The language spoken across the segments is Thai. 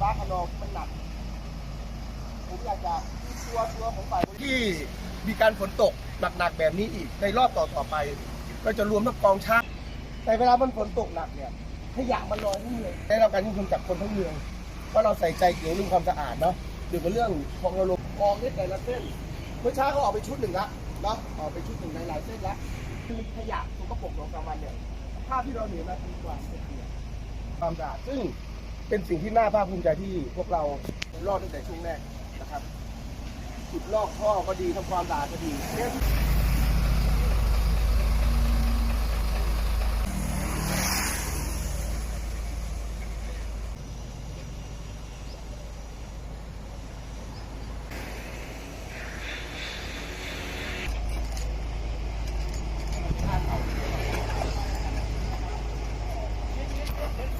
ฟ้าขนองมันหนัก ผมอยากจะตัวตัวของฝ่ายที่มีการฝนตกหนักๆแบบนี้อีกในรอบต่อๆไปก็จะรวมทั้งกองช่างแต่เวลามันฝนตกหนักเนี่ยขยะมันลอยทั้งเมืองได้รับการชื่นชมจากคนทั้งเมืองเพราะเราใส่ใจเกี่ยวเรื่องความสะอาดเนาะเกี่ยวกับเรื่องของเราลงกองนิดแต่ละเส้นเมื่อเช้าก็ออกไปชุดหนึ่งละเนาะออกไปชุดหนึ่งในหลายเส้นละคือขยะสกปรกของกลางวันเนี่ยภาพที่เราเห็นมาคือกว่าจะเคลียความสะอาดซึ่ง เป็นสิ่งที่น่าภาคภูมิใจที่พวกเรารอดตั้งแต่ช่วงแรกนะครับขุดลอกท่อก็ดีทำความสะอาดก็ดี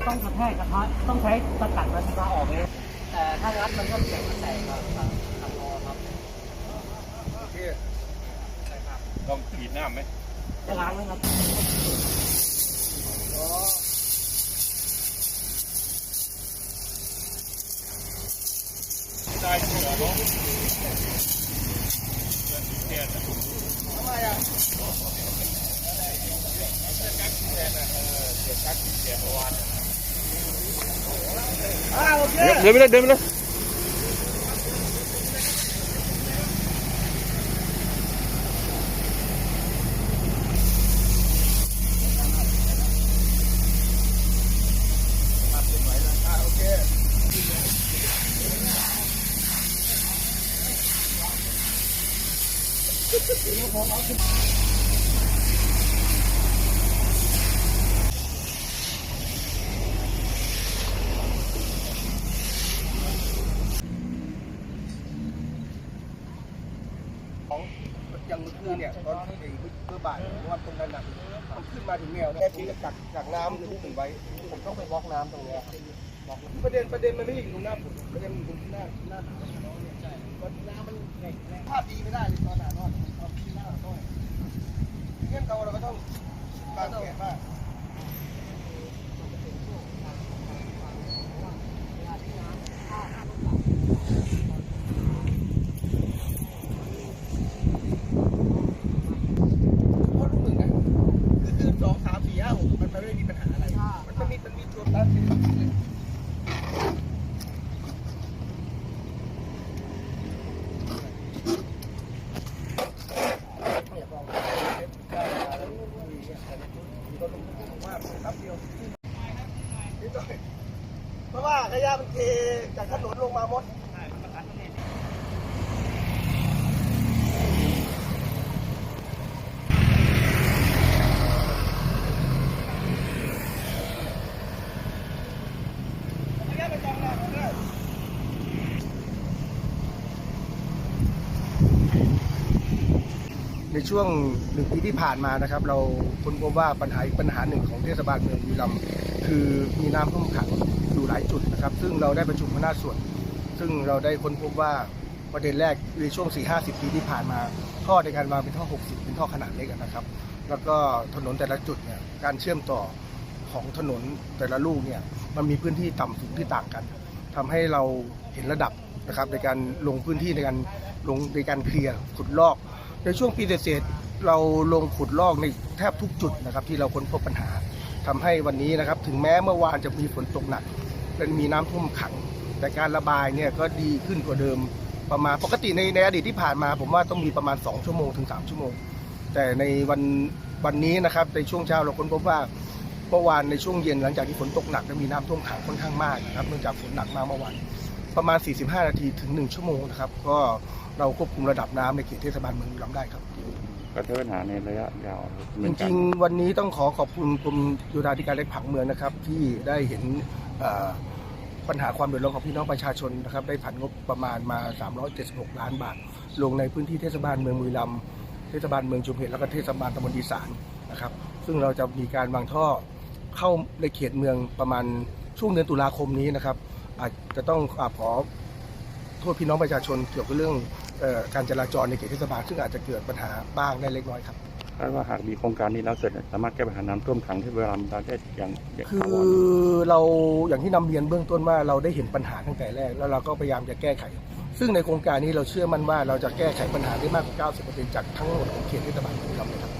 ต้องกระแทกกระทะต้องใช้สกัดกระทะออกเลยแต่ถ้างัดมันก็เสียงมันแตกครับครับครับรอครับโอเคต้องฉีดน้ำไหมจะล้างไหมครับอ๋อได้เสือเนาะเสือสีแดงนะทำไมอะแดงนะเออเสือกั๊กสีแดงเมื่อวานอ่าโอเคเดินไปเลยเดิน ไปเลยอ่าโอเค ของอย่างเมื่อคืนเนี่ยตอนที่ไอ้เมื่อบ่ายเพราะว่าตรงนั้นน่ะมันขึ้นมาถึงแนวแค่ทิ้งกักกักน้ำที่ถึงไว้ ผมต้องไปบล็อกน้ำตรงเนี้ยครับบล็อกประเด็นประเด็นมันไม่ด้อยู่ตรงหน้าผมประเด็นมันอยู่ตรงหน้าหน้าน้องเนี่ยใช่มันน้ำมันแข็งแรงภาพดีไม่ได้เลยตอนหน้ารอดเอาที่หน้าต้อยเงี้ยเราเราก็ต้องการแก้มาก เพราะลูกหนึ่งนะคือคือสองสามสี่ห้าหกมันไม่ได้มีปัญหาอะไร มันไม่มีมันมีตัวตั้งที่ เพราะว่าขยะมันเทจากถนนลงมาหมด ในช่วงหนึ่งปีที่ผ่านมานะครับ เราค้นพบว่าปัญหาอีกปัญหาหนึ่งของเทศบาลเมืองบุรีรัมย์คือมีน้ำท่วมขังอยู่หลายจุดนะครับ ซึ่งเราได้ประชุมคณะส่วน ซึ่งเราได้ค้นพบว่าประเด็นแรกในช่วง 4-50 ปีที่ผ่านมา ท่อในการวางเป็นท่อ 60 เป็นท่อขนาดเล็กนะครับ แล้วก็ถนนแต่ละจุดเนี่ยการเชื่อมต่อของถนนแต่ละลูกเนี่ยมันมีพื้นที่ต่ำสูงที่ต่างกันทำให้เราเห็นระดับนะครับในการลงพื้นที่ในการลงในการเคลียร์ขุดลอก ในช่วงปีเศษเราลงขุดลอกในแทบทุกจุดนะครับ ที่เราค้นพบปัญหาทำให้วันนี้นะครับ ถึงแม้เมื่อวานจะมีฝนตกหนักและมีน้ำท่วมขัง แต่การระบายเนี่ยก็ดีขึ้นกว่าเดิมประมาณปกติในในอดีตที่ผ่านมา ผมว่าต้องมีประมาณ 2 ชั่วโมงถึง 3 ชั่วโมง แต่ในวันวันนี้นะครับในช่วงเช้าเราค้นพบว่าเมื่อวานในช่วงเย็นหลังจากที่ฝนตกหนักและมีน้ำท่วมขังค่อนข้างมากนะครับเนื่องจากฝนหนักมากเมื่อวาน ประมาณ 45 นาทีถึง 1 ชั่วโมงนะครับ ก็เราควบคุมระดับน้ำในเขตเทศบาลเมืองบุรีรัมย์ได้ครับ ก็เทปัญหาในระยะยาวเหมืจอนกันริงๆ วันนี้ต้องขอขอบคุณกรมโยธาธิการและผังเมืองนะครับ ที่ได้เห็นเอ่อปัญหาความเดือดร้อนของพี่น้องประชาชนนะครับ ได้ผันงบประมาณมา 376 ล้านบาท ลงในพื้นที่เทศบาลเมืองบุรีรัมย์เทศบาลเมืองชุมเพชรแล้วก็เทศบาลตำบลดีสานนะครับ ซึ่งเราจะมีการวางท่อเข้าในเขตเมืองประมาณช่วงเดือนตุลาคมนี้นะครับ อาจจะต้องอาขอโทษพี่น้องประชาชนเกี่ยวกับเรื่องเอ่อการจราจรในเขตเทศบาลซึ่งอาจจะเกิดปัญหาบ้างได้เล็กน้อยครับคาดว่าหากมีโครงการนี้แล้วเสร็จสามารถแก้ปัญหาน้ำท่วมขังที่บุรีรัมย์ได้อย่างอย่างคืถาอวรเราอย่างที่นำเรียนเบื้องต้นว่าเราได้เห็นปัญหาตั้งแต่แรก แล้วเราก็พยายามจะแก้ไข ซึ่งในโครงการนี้เราเชื่อมั่นว่าเราจะแก้ไขปัญหาได้มากกว่า 90%จากทั้งหมดของเขตเทศบาลเมืองบุรีรัมย์เลยครับ